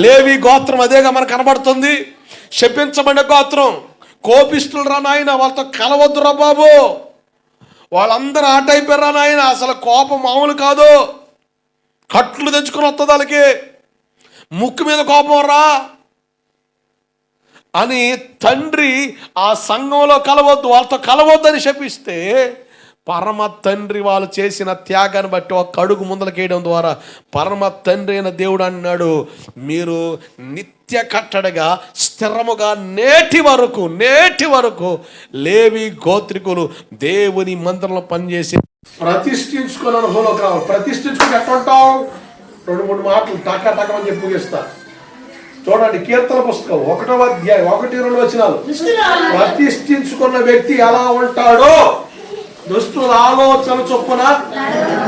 లేవి గోత్రం అదేగా మనకు కనబడుతుంది. శపించబడిన గోత్రం. కోపిస్తులు రా నాయన వాళ్ళతో కలవద్దురా బాబు. వాళ్ళందరూ ఆ టైప్ రా నాయన అసలు కోపం మామూలు కాదు. కట్లు తెచ్చుకొని వస్తుంది వాళ్ళకి. ముక్కు మీద కోపం రా. అని తండ్రి ఆ సంఘంలో కలవద్దు వాళ్ళతో కలవద్దని శపిస్తే పరమ తండ్రి వాళ్ళు చేసిన త్యాగాన్ని బట్టి ఒక అడుగు ముందలకేయడం ద్వారా పరమ తండ్రి అయిన దేవుడు అన్నాడు మీరు నిత్య కట్టడగా స్థిరముగా నేటి వరకు నేటి వరకు లేవి గోత్రికులు దేవుని మంత్రంలో పనిచేసి ప్రతిష్ఠించుకున్న అనుభవంలోకి రావాలి. ప్రతిష్ఠించుకుని ఎట్లా ఉంటావు? రెండు మూడు మాటలు టక టకమని చెప్పి ముగిస్తా. చూడండి కీర్తన పుస్తకం ఒకటో అధ్యాయం ఒకటి రెండు వచనాలు. ప్రతిష్ఠించుకున్న వ్యక్తి ఎలా ఉంటాడో దుష్టుల ఆలోచన చొప్పున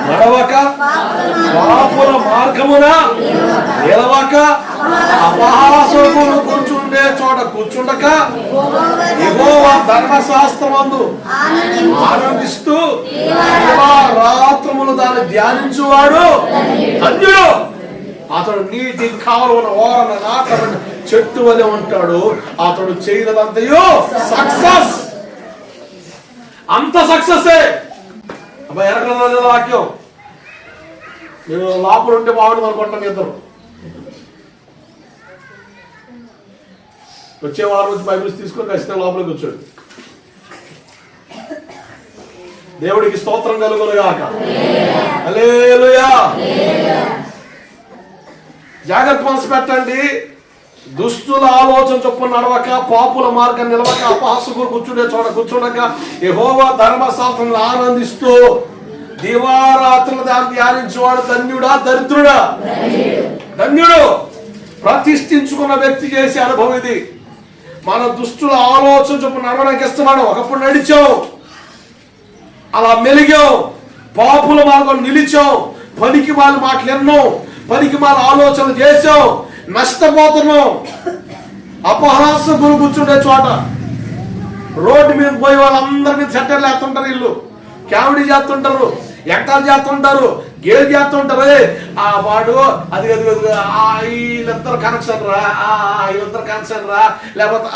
నడవక పాపుల మార్గమున నిలవక అపహాసకులు కూర్చుండే చోట కూర్చుండక ఎగోవా ధర్మశాస్త్రమందు ఆనందిస్తూ రాత్రములు దాన్ని ధ్యానించువాడు ధన్యుడు. అతడు నీటి కాలువన ఓరన నాటబడిన చెట్టు వలె ఉంటాడు. అతడు చేయదంతయో సక్సెస్. అంత సక్సెస్ అబ్బా ఎరగలేదు వాక్యం. మీరు లోపల ఉంటే బాగుంటుంది అనుకుంటాం ఇద్దరు. వచ్చే వారం నుంచి బైబిల్స్ తీసుకొని ఖచ్చితంగా లోపలికి వచ్చాడు. దేవుడికి స్తోత్రం కలుగును గాక హల్లెలూయా. జాగ్రత్త మనసు పెట్టండి. దుస్తుల ఆలోచన చొప్పున నడవక పాపుల మార్గం నిలవక అపహాసకులు కూర్చుండే చోట కూర్చుండక యెహోవా ధర్మశాస్త్రం ఆనందిస్తూ దివారాత్రులు దాన్ని ధ్యానించేవాడు ధన్యుడా దరిద్రుడా? ధన్యుడు. ప్రతిష్ఠించుకున్న వ్యక్తి చేసే అనుభవం ఇది. మన దుస్తుల ఆలోచన చొప్పున నడవడానికి ఇస్తున్నాడు. ఒకప్పుడు నడిచాం అలా మెలిగాం పాపుల మార్గం నిలిచాం పనికి వాళ్ళ మాటలు ఎన్నో. పనికి వాళ్ళ ఆలోచన చేసాం నష్టపోతున్నాం అపహాస గురు కూర్చుండే చోట రోడ్డు మీద పోయి వాళ్ళందరి మీద సెట్టర్లు వేస్తుంటారు వీళ్ళు కామెడీ చేస్తుంటారు ఎక్కలు చేస్తుంటారు గేలు చేస్తుంటారు ఆ వాడు అది అది వీళ్ళందరూ కనెక్షన్ రా వీళ్ళందరూ కనెక్షన్ రా లేకపోతే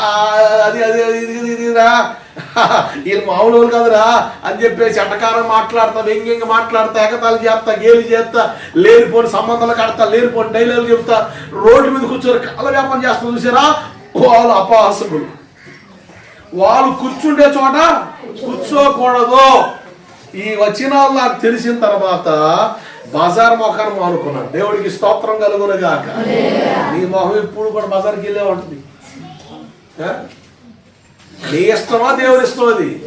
అది అది అది, ఇది, ఇది రా వీళ్ళు మామూలు వాళ్ళు కదరా అని చెప్పేసి ఎటకారం మాట్లాడతా వ్యంగ్యంగా మాట్లాడతా ఎగతాలు చేస్తా గేలు చేస్తా లేనిపోని సంబంధాలు కడతా లేనిపోని డైలాగులు చెప్తా రోడ్డు మీద కూర్చొని కళ్ళ వ్యాపారం చేస్తా చూసారా? వాళ్ళు అపహాసకులు వాళ్ళు కూర్చుండే చోట కూర్చోకూడదు. ఈ వచనాలు నాకు తెలిసిన తర్వాత బజార్ మొఖాన్ని మానుకున్నాను దేవుడికి స్తోత్రం కలుగును గాక. నీ మొహం ఇప్పుడు కూడా బజార్కి వెళ్ళే ఉంటుంది? నీ ఇష్టమా దేవుని ఇష్టం అది?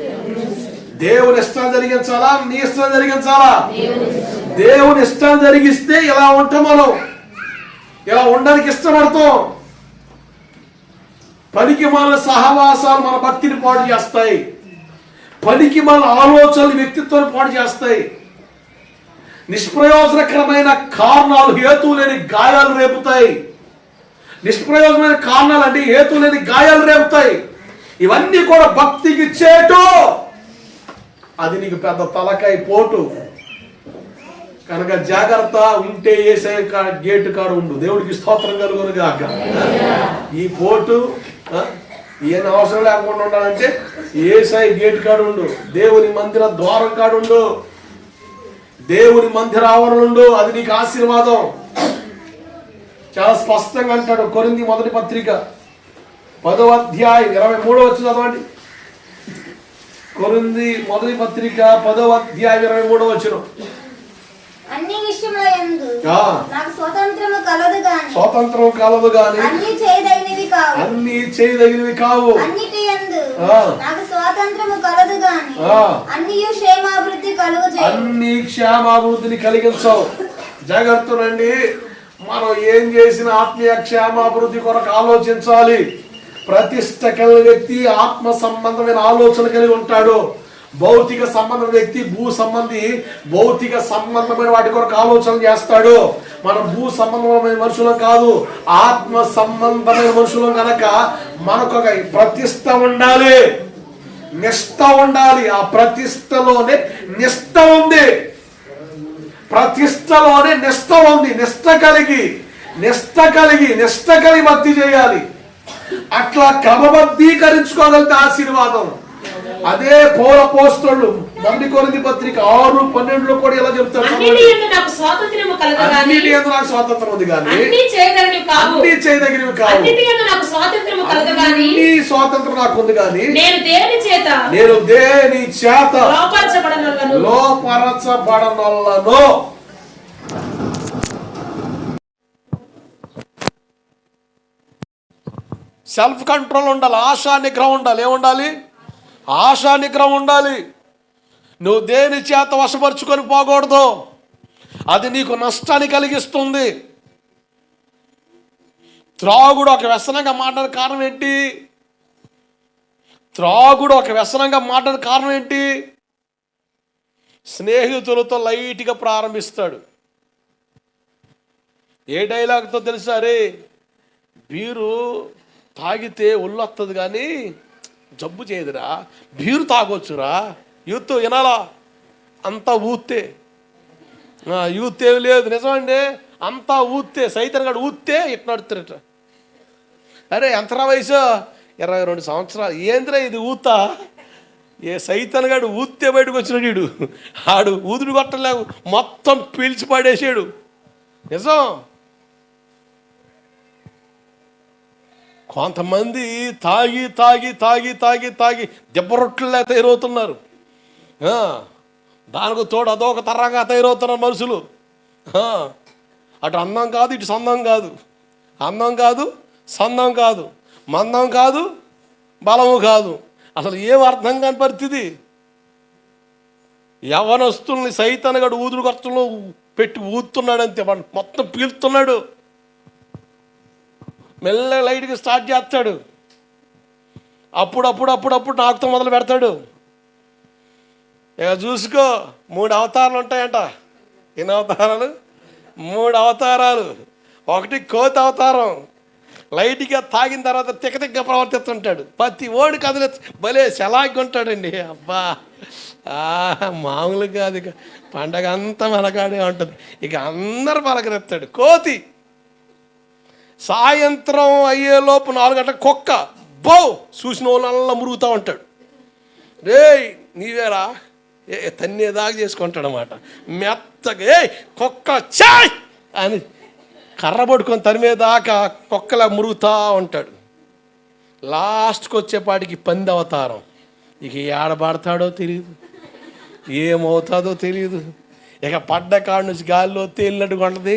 దేవుని ఇష్టం జరిగించాలా? నీ ఇష్టం జరిగించాలా? దేవుని ఇష్టం జరిగిస్తే ఇలా ఉంటాం మనం? ఇలా ఉండడానికి ఇష్టపడతాం? పనికి మన సహవాసాలు మన భక్తిని పాడు చేస్తాయి. పనికి మన ఆలోచనలు వ్యక్తిత్వాన్ని పాడు చేస్తాయి. నిష్ప్రయోజనకరమైన కారణాలు హేతువు లేని గాయాలు రేపుతాయి. నిష్ప్రయోజనమైన కారణాలు అంటే హేతు లేని గాయాలు రేపుతాయి. ఇవన్నీ కూడా భక్తికి చేటు. అది నీకు పెద్ద తలకాయ పోటు. కనుక జాగ్రత్త ఉంటే వేసే కా- గేటు కాడు ఉండు. దేవుడికి స్తోత్రం కలుగును గాక. ఈ పోటు ఆ, ఏం అవసరం లేకుండా ఉండాలంటే ఏసై గేటు కాడు ఉండు. దేవుని మందిర ద్వారం కాడు ఉండు. దేవుని మందిర ఆవరణ ఉండు. అది నీకు ఆశీర్వాదం. చాలా స్పష్టంగా అంటాడు కొరింది మొదటి పత్రిక. పదవ అధ్యాయం ఇరవై మూడో వచ్చి చదవండి. కొరింది మొదటి పత్రిక పదవ అధ్యాయం ఇరవై మూడో వచ్చిన. అన్ని విషయముల యందు ఆ. నాకు స్వతంత్రము కలదు గాని స్వాతంత్రం కలదు గాని అన్ని చేయదగినవి కావు. అన్ని చేయదగినవి కావు. అన్నిటి యందు ఆ. నాకు స్వాతంత్రము కలదు గాని ఆ. అన్ని క్షేమాభివృద్ధి కలుగు అన్ని క్షేమాభివృద్ధిని కలిగించవు. జాగ్రత్తనండి. మనం ఏం చేసిన ఆత్మీయ క్షేమాభివృద్ధి కొరకు ఆలోచించాలి. ప్రతిష్ట కలిగిన వ్యక్తి ఆత్మ సంబంధమైన ఆలోచన కలిగి ఉంటాడు. భౌతిక సంబంధం వ్యక్తి భూ సంబంధి భౌతిక సంబంధమైన వాటి కొరకు ఆలోచన చేస్తాడు. మన భూ సంబంధమైన మనుషులం కాదు ఆత్మ సంబంధమైన మనుషులం కనుక మనకు ఒక ప్రతిష్ట ఉండాలి. నిష్ట ఉండాలి. ఆ ప్రతిష్టలోనే నిష్ట ఉంది. ప్రతిష్టలోనే నిష్ట ఉంది. నిష్ట కలిగి నిష్ట కలిగి నిష్ట కలిగి భక్తి చేయాలి. అట్లా క్రమబద్ధీకరించుకోగలిగితే ఆశీర్వాదం. అదే పౌర పోస్టులు మొదటి కొరింది పత్రిక ఆరు పన్నెండులో కూడా అన్నిటి యందు నాకు స్వాతంత్రం ఉంది కానీ అన్ని చేయదగినవి కావు. యందు నాకు అన్ని స్వాతంత్రం నాకు ఉంది కానీ నేను దేని చేత? నేను దేని చేత? లోపరచబడనొల్లను సెల్ఫ్ కంట్రోల్ ఉండాలి ఆశా నిగ్రహం ఉండాలి. ఏముండాలి? ఆశా నిగ్రహం ఉండాలి. నువ్వు దేని చేత వశపరుచుకొని పోకూడదు అది నీకు నష్టాన్ని కలిగిస్తుంది. త్రాగుడు ఒక వ్యసనంగా మాట్లాడే కారణం ఏంటి? త్రాగుడు ఒక వ్యసనంగా మాట్లాడే కారణం ఏంటి? స్నేహితులతో లైట్గా ప్రారంభిస్తాడు. ఏ డైలాగ్తో తెలుసా రే బీరు తాగితే ఒళ్ళు వస్తుంది కానీ జబ్బు చేయదురా బీరు తాగొచ్చురా యూత్ వినాలా? అంతా ఊతే ఆ, యూత్ ఏమి లేదు నిజమండి? అంతా ఊతే సైతం గడు ఊతే ఇట్లా అరే ఎంతరా వయసు? ఇరవై రెండు సంవత్సరాలు. ఏందిరా ఇది ఊతా? ఏ సైతన్ గాడు ఊతే బయటకు వచ్చినాడు వీడు. ఆడు ఊదుడు కొట్టలేవు మొత్తం పీల్చి పడేసాడు. నిజం? కొంతమంది తాగి తాగి తాగి తాగి తాగి దెబ్బరొట్లే తయారవుతున్నారు. దానికి తోడు అదొక తరంగా తయారవుతున్నారు మనుషులు. అటు అందం కాదు ఇటు సందం కాదు. అందం కాదు సందం కాదు. మందం కాదు బలము కాదు. అసలు ఏం అర్థం కాని పరిస్థితి. యవనస్తుల్ని సైతనగడు ఊదురు ఖర్చులో పెట్టి ఊతున్నాడు అంతే వాడు మొత్తం పీలుతున్నాడు. మెల్ల లైట్గా స్టార్ట్ చేస్తాడు. అప్పుడప్పుడు అప్పుడప్పుడు నాకుతో మొదలు పెడతాడు. ఇక చూసుకో మూడు అవతారాలు ఉంటాయంట. ఎన్ని అవతారాలు? మూడు అవతారాలు. ఒకటి కోతి అవతారం. లైట్గా తాగిన తర్వాత తిక్క ప్రవర్తిస్తుంటాడు. ప్రతి ఓడి కదిలే భలే సెలాగ్గా ఉంటాడండి. అబ్బా! ఆ, మామూలు కాదు ఇక. పండగ అంతా మెలగాడే ఉంటుంది. ఇక అందరు పలకరెత్తాడు కోతి! సాయంత్రం అయ్యేలోపు నాలుగు గంటల కుక్క బౌ! చూసిన వాళ్ళ మురుగుతూ ఉంటాడు. రే నీవేరా? ఏ తన్నేదాకా చేసుకుంటాడు అనమాట మెత్తగా ఏ కుక్క చాయ్! అని కర్ర పట్టుకొని తనిమేదాకా కుక్కలా మురుగుతూ ఉంటాడు. లాస్ట్కి వచ్చేపాటికి పంది అవతారం. ఇక ఏడబడతాడో తెలియదు ఏమవుతుందో తెలియదు ఇక పడ్డ కాడ నుంచి గాల్లో తేలినట్టుగా ఉంటుంది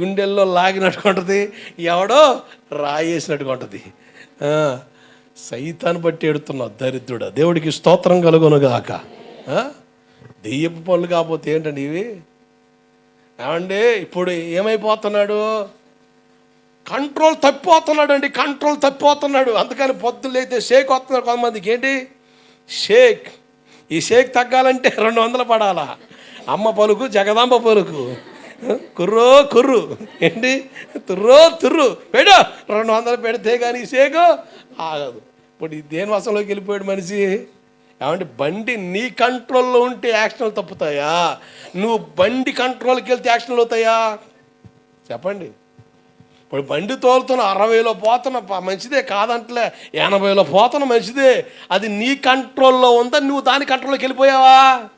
గుండెల్లో లాగినట్టుగా ఉంటుంది. ఎవడో రాయేసినట్టుగా ఉంటుంది. సైతాన్ని బట్టి ఎడుతున్నావు దరిద్రుడు. దేవుడికి స్తోత్రం కలుగునుగాక. దెయ్యపు పనులు కాకపోతే ఏంటండి ఇవి? ఏమండి ఇప్పుడు ఏమైపోతున్నాడు? కంట్రోల్ తప్పిపోతున్నాడు అండి కంట్రోల్ తప్పిపోతున్నాడు. అందుకని పొద్దున్న అయితే షేక్ వస్తున్నాడు కొంతమందికి. ఏంటి? షేక్. ఈ షేక్ తగ్గాలంటే రెండు వందలు పడాలా? అమ్మ పలుకు జగదాంబ పలుకు. కుర్రో కుర్రు. ఏంటి? తుర్రో తుర్రు. పెడు రెండు వందలు పెడితే కానీ సేకు ఆగదు. ఇప్పుడు ఈ దేని వెళ్ళిపోయాడు మనిషి? ఏమంటే బండి నీ కంట్రోల్లో ఉంటే యాక్షన్లు తప్పుతాయా? నువ్వు బండి కంట్రోల్కి వెళ్తే యాక్షన్లు అవుతాయా? చెప్పండి. ఇప్పుడు బండి తోలుతున్న అరవైలో పోతున్న మంచిదే కాదంటలే. ఎనభైలో పోతున్న మంచిదే అది నీ కంట్రోల్లో ఉందా? నువ్వు దాని కంట్రోల్లోకి వెళ్ళిపోయావా?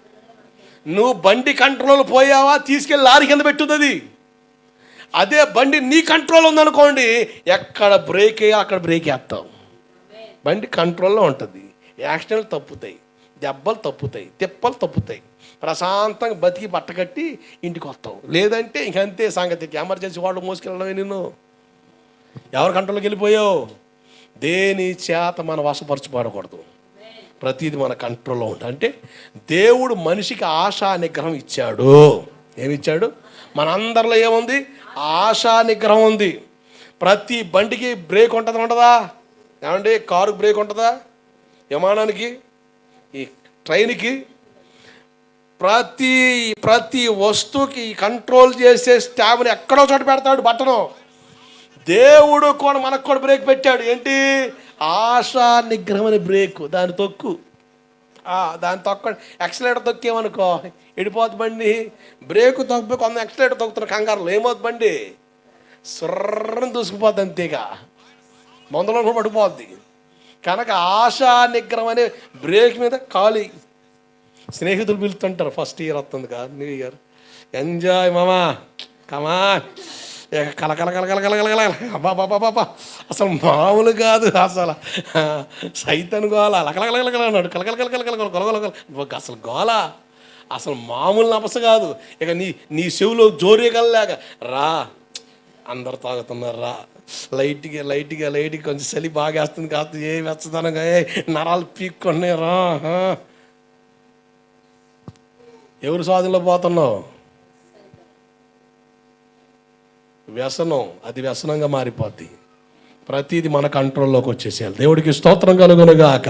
నువ్వు బండి కంట్రోల్ పోయావా? తీసుకెళ్ళి లారీ కింద పెట్టుతుంది అదే బండి నీ కంట్రోల్ ఉందనుకోండి ఎక్కడ బ్రేక్ అక్కడ బ్రేక్ వేస్తావు బండి కంట్రోల్లో ఉంటుంది. యాక్సిడెంట్లు తప్పుతాయి. దెబ్బలు తప్పుతాయి. తిప్పలు తప్పుతాయి. ప్రశాంతంగా బతికి బట్ట కట్టి ఇంటికి వస్తావు. లేదంటే ఇంకంతే సంగతి. ఎమర్జెన్సీ వాళ్ళు మోసుకెళ్ళడమే నిన్ను. ఎవరి కంట్రోల్కి వెళ్ళిపోయావు? దేని చేత మన వశపరచబడకూడదు. ప్రతిది మన కంట్రోల్లో ఉంటుంది అంటే దేవుడు మనిషికి ఆశా నిగ్రహం ఇచ్చాడు. ఏమిచ్చాడు? మనందరిలో ఏముంది? ఆశా నిగ్రహం ఉంది. ప్రతి బండికి బ్రేక్ ఉంటుంది ఉంటుందా ఏమండి? కారుకి బ్రేక్ ఉంటుందా? విమానానికి? ఈ ట్రైన్కి? ప్రతి ప్రతి వస్తువుకి కంట్రోల్ చేసే స్టాబ్ని ఎక్కడో చోట పెడతాడు బట్టను. దేవుడు కూడా మనకు కూడా బ్రేక్ పెట్టాడు. ఏంటి? ఆశా నిగ్రహం అనే బ్రేక్ దాని తొక్కు. దాని తొక్క ఎక్సలేటర్ తొక్కేమనుకో ఎడిపోద్ది బండి. బ్రేక్ తొక్కు కొంత ఎక్సలేటర్ తొక్కుతున్న కంగారులో ఏమవుతుంది బండి? సుర్రం దూసుకుపోద్ది అంతేగా. మందులో కూడా పడిపోద్ది. కనుక ఆశా నిగ్రహం అనే బ్రేక్ మీద ఖాళీ. స్నేహితులు పిలుతుంటారు ఫస్ట్ ఇయర్ వస్తుంది కదా న్యూ ఇయర్. ఎంజాయ్ మామా. కమా ఇక కలకల కలకల కల కల అబ్బా బాబా అసలు మామూలు కాదు అసలు సైతన్ గోల లకలకలకల అన్నాడు కలకల కలకల కలకల అసలు గోల అసలు మామూలు నపస కాదు ఇక నీ నీ చెవులో కలలేక రా అందరు తాగుతున్నారు రా లైట్గా లైట్గా లైట్గా కొంచెం చలి బాగా వేస్తుంది కాదు ఏ వెచ్చదనంగా ఏ నరాలు పీక్కొన్నాయి రా ఎవరు స్వాధీనంలో పోతున్నావు వ్యసనం అది వ్యసనంగా మారిపోద్ది. ప్రతిది మన కంట్రోల్లోకి వచ్చేసేయాలి. దేవుడికి స్తోత్రం కలుగునుగాక.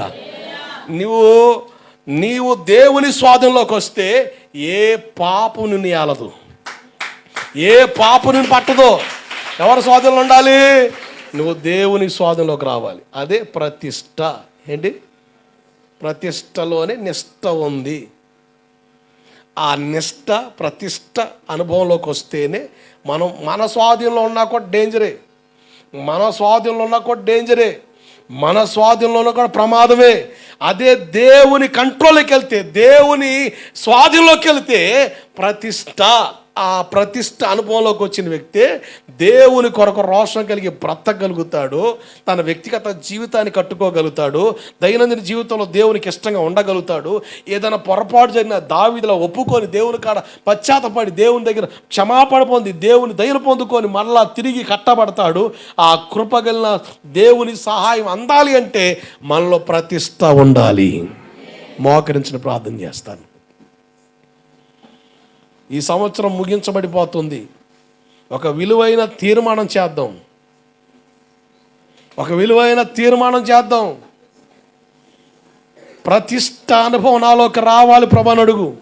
నువ్వు నీవు దేవుని స్వాధీనంలోకి వస్తే ఏ పాపు నిన్ను ఏలదు. ఏ పాపు నిన్ను పట్టదో. ఎవరి స్వాధీనంలో ఉండాలి? నువ్వు దేవుని స్వాధీనంలోకి రావాలి. అదే ప్రతిష్ట. ఏంటి? ప్రతిష్టలోనే నిష్ట ఉంది. ఆ నిష్ట ప్రతిష్ట అనుభవంలోకి వస్తేనే మనం మన స్వాధీనంలో ఉన్నా కూడా డేంజరే మన స్వాధీనంలో ఉన్నా కూడా డేంజరే మన స్వాధీనంలో ఉన్నా కూడా ప్రమాదమే. అదే దేవుని కంట్రోల్లోకి వెళ్తే దేవుని స్వాధీనంలోకి వెళ్తే ప్రతిష్ట. ఆ ప్రతిష్ట అనుభవంలోకి వచ్చిన వ్యక్తే దేవుని కొరకు రోషం కలిగి బ్రతకగలుగుతాడు తన వ్యక్తిగత జీవితాన్ని కట్టుకోగలుగుతాడు దైనందిన జీవితంలో దేవునికి ఇష్టంగా ఉండగలుగుతాడు. ఏదైనా పొరపాటు జరిగిన దావిదిలో ఒప్పుకొని దేవుని కాడ పశ్చాత్తపడి దేవుని దగ్గర క్షమాపణ పొంది దేవుని దయలు పొందుకొని మరలా తిరిగి కట్టబడతాడు. ఆ కృపగలిన దేవుని సహాయం అందాలి అంటే మనలో ప్రతిష్ట ఉండాలి. మోకరించిన ప్రార్థన చేస్తాను. ఈ సంవత్సరం ముగించబడిపోతుంది. ఒక విలువైన తీర్మానం చేద్దాం. ఒక విలువైన తీర్మానం చేద్దాం. ప్రతిష్ట అనుభవం నాలోకి రావాలి ప్రభాని అడుగు.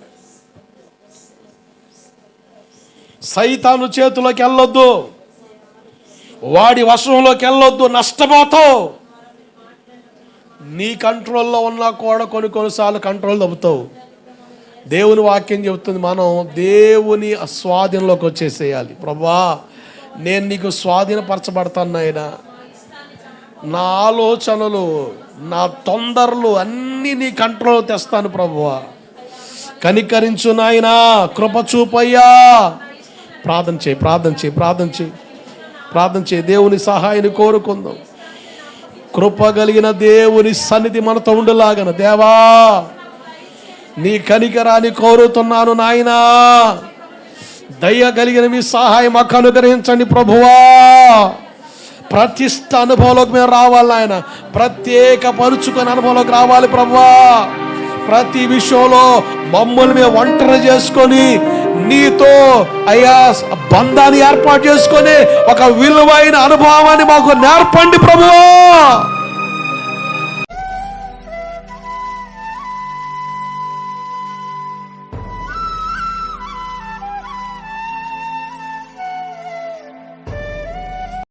సైతాను చేతిలోకి వెళ్ళొద్దు. వాడి వశంలోకి వెళ్ళొద్దు. నష్టపోతావు. నీ కంట్రోల్లో ఉన్నా కూడా కొన్ని కొన్నిసార్లు కంట్రోల్ తప్పుతావు. దేవుని వాక్యం చెబుతుంది మనం దేవుని స్వాధీనంలోకి వచ్చేసేయాలి. ప్రభా నేను నీకు స్వాధీనపరచబడతాను నాయన. నా ఆలోచనలు నా తొందరలు అన్నీ నీ కంట్రోల్ తెస్తాను ప్రభువా. కనికరించు నాయనా కృప చూపయ్యా. ప్రార్థన చేయి ప్రార్థన చేయి ప్రార్థన చేయి. ప్రార్థన చేయి దేవుని సహాయాన్ని కోరుకుందాం. కృప కలిగిన దేవుని సన్నిధి మనతో ఉండలాగన దేవా. నీ కనికరాన్ని కోరుతున్నాను నాయనా. దయ కలిగిన మీ సహాయం మాకు అనుగ్రహించండి ప్రభువా. ప్రతిష్ట అనుభవంలోకి మేము రావాలి నాయన. ప్రత్యేక పరుచుకొని అనుభవంలోకి రావాలి ప్రభువా. ప్రతి విషయంలో మమ్మల్ని మేము ఒంటరి చేసుకొని నీతో అయ్యా బంధాన్ని ఏర్పాటు చేసుకొని ఒక విలువైన అనుభవాన్ని మాకు నేర్పండి ప్రభువా.